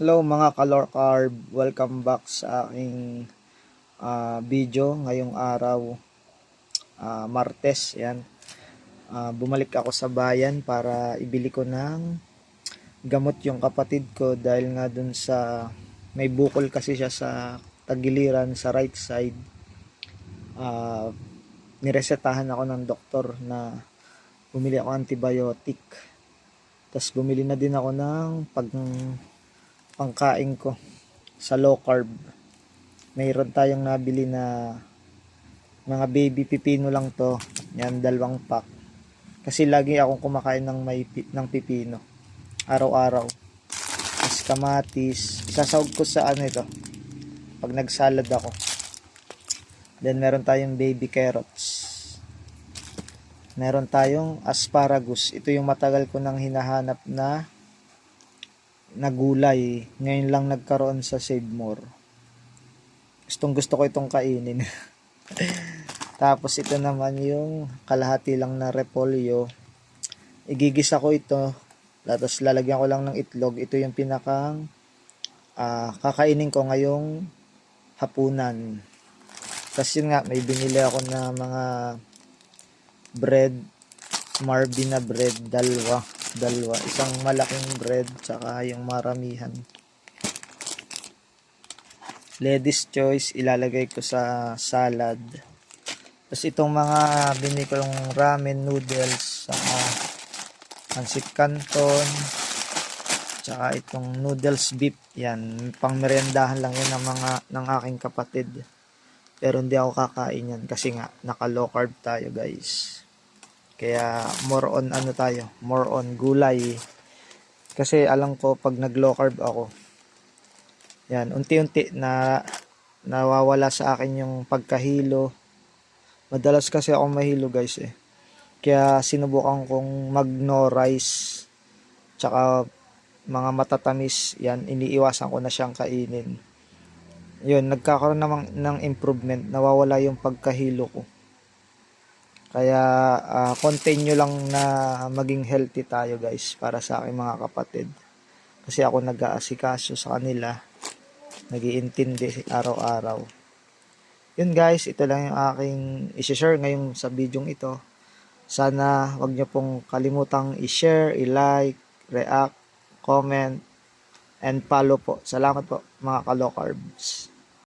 Hello mga kalor carb, welcome back sa aking ah, video ngayong araw ah, Martes yan. Ah, bumalik ako sa bayan para ibili ko ng gamot yung kapatid ko dahil nga dun sa may bukol kasi siya sa tagiliran sa right side. Ah, niresetahan ako ng doktor na bumili ako antibiotic. Tapos bumili na din ako ng pag pangkain ko sa low carb. Mayroon tayong nabili na mga baby pipino lang to. Yan, dalawang pack. Kasi lagi akong kumakain ng may ng pipino. Araw-araw. Tapos kamatis. Isasawag ko sa ano ito. Pag nagsalad ako. Then meron tayong baby carrots. Meron tayong asparagus. Ito yung matagal ko nang hinahanap na na gulay. Ngayon lang nagkaroon sa Save More. Gustong gusto ko itong kainin. Tapos ito naman yung kalahati lang na repolyo. Igigisa ko ito. Tapos lalagyan ko lang ng itlog. Ito yung pinakang ah, kakainin ko ngayong hapunan. Tapos yun nga, may binili ako na mga bread. Marby na bread. Dalawa dalawa. Isang malaking bread, tsaka yung maramihan. Ladies choice, ilalagay ko sa salad. Tapos itong mga binili ko yung ramen noodles, saka pancit canton, tsaka itong noodles beef. Yan, pang merendahan lang yun ng mga ng aking kapatid. Pero hindi ako kakain yan kasi nga naka low carb tayo guys. Kaya more on ano tayo, more on gulay. Kasi alam ko pag nag low carb ako, yan, unti-unti na nawawala sa akin yung pagkahilo. Madalas kasi ako mahilo guys eh. Kaya sinubukan kong mag no rice tsaka mga matatamis yan iniiwasan ko na siyang kainin. Yun, nagkakaroon naman ng improvement, nawawala yung pagkahilo ko. Kaya ah, continue lang na maging healthy tayo guys para sa aking mga kapatid. Kasi ako nag-aasikaso sa kanila. Nagiintindi araw-araw. Yun guys, ito lang yung aking i-share ngayong sa video ito. Sana wag niyo pong kalimutang i-share, i-like, react, comment, and follow po. Salamat po mga kalo carbs.